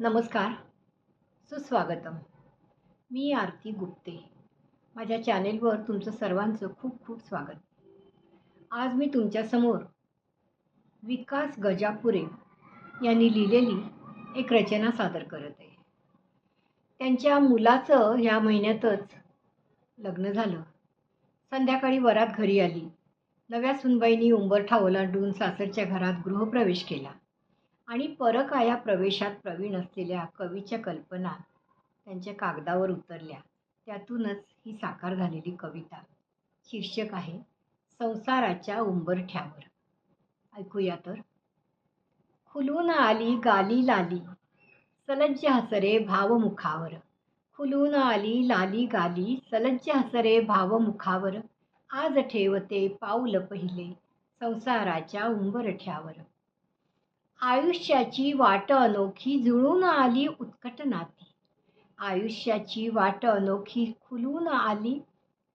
नमस्कार. सुस्वागतम. मी आरती गुप्ते. माझ्या चॅनेलवर तुमचं सर्वांचं खूप खूप स्वागत. आज मी तुमच्यासमोर विकास गजापुरे यांनी लिहिलेली एक रचना सादर करत आहे. त्यांच्या मुलाचं ह्या महिन्यातच लग्न झालं. संध्याकाळी वरात घरी आली. नव्या सुनबाईंनी उंबरठा ओलांडून सासरच्या घरात गृहप्रवेश केला. आणि परकाया प्रवेशात प्रवीण असलेल्या कवीच्या कल्पना त्यांच्या कागदावर उतरल्या. त्यातूनच ही साकार झालेली कविता. शीर्षक आहे संसाराच्या उंबरठ्यावर. ऐकूया तर. खुलून आली गाली लाली. सलज्ज हसरे भावमुखावर. खुलून आली लाली गाली. सलज्ज हसरे भावमुखावर. आज ठेवते पाऊल पहिले संसाराच्या उंबरठ्यावर. आयुष्याची वाट अनोखी जुळून आली उत्कट नाती आयुष्याची वाट अनोखी खुलून आली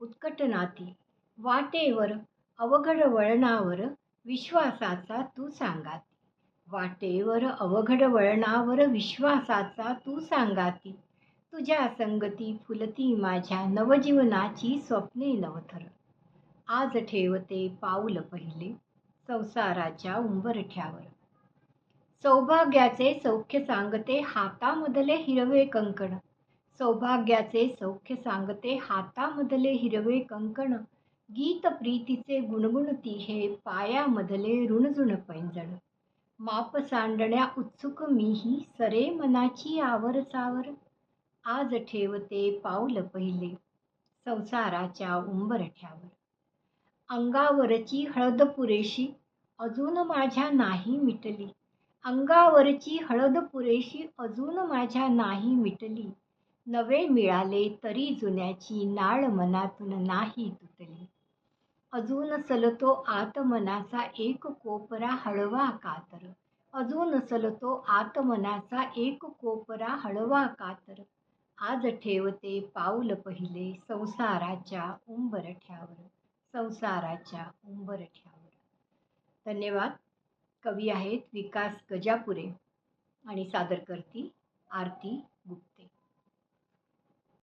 उत्कट नाती वाटेवर अवघड वळणावर विश्वासाचा तू सांगाती. वाटेवर अवघड वळणावर विश्वासाचा तू सांगाती. तुझ्या संगती फुलती माझ्या नवजीवनाची स्वप्ने नवथर. आज ठेवते पाऊल पहिले संसाराच्या उंबरठ्यावर. सौभाग्याचे सौख्य सांगते हातामधले हिरवे कंकण. सौभाग्याचे सौख्य सांगते हातामधले हिरवे कंकण. गीत प्रीतीचे गुणगुणती हे पायामधले ऋणजुण पैंजण. माप सांडण्या उत्सुक मीही सरे मनाची आवर सावर. आज ठेवते पाऊल पहिले संसाराच्या उंबरठ्यावर. अंगावरची हळद पुरेशी अजून माझ्या नाही मिटली. अंगावरची हळद पुरेशी अजून माझ्या नाही मिटली. नवे मिळाले तरी जुन्याची नाळ मनातून नाही तुटली. अजून सलतो आतमनाचा एक कोपरा हळवा कातर. अजून सलतो आतमनाचा एक कोपरा हळवा कातर. आज ठेवते पाऊल पहिले संसाराच्या उंबरठ्यावर. संसाराच्या उंबरठ्यावर. धन्यवाद. कवी आहेत विकास गजापुरे आणि सादर करती आरती गुप्ते.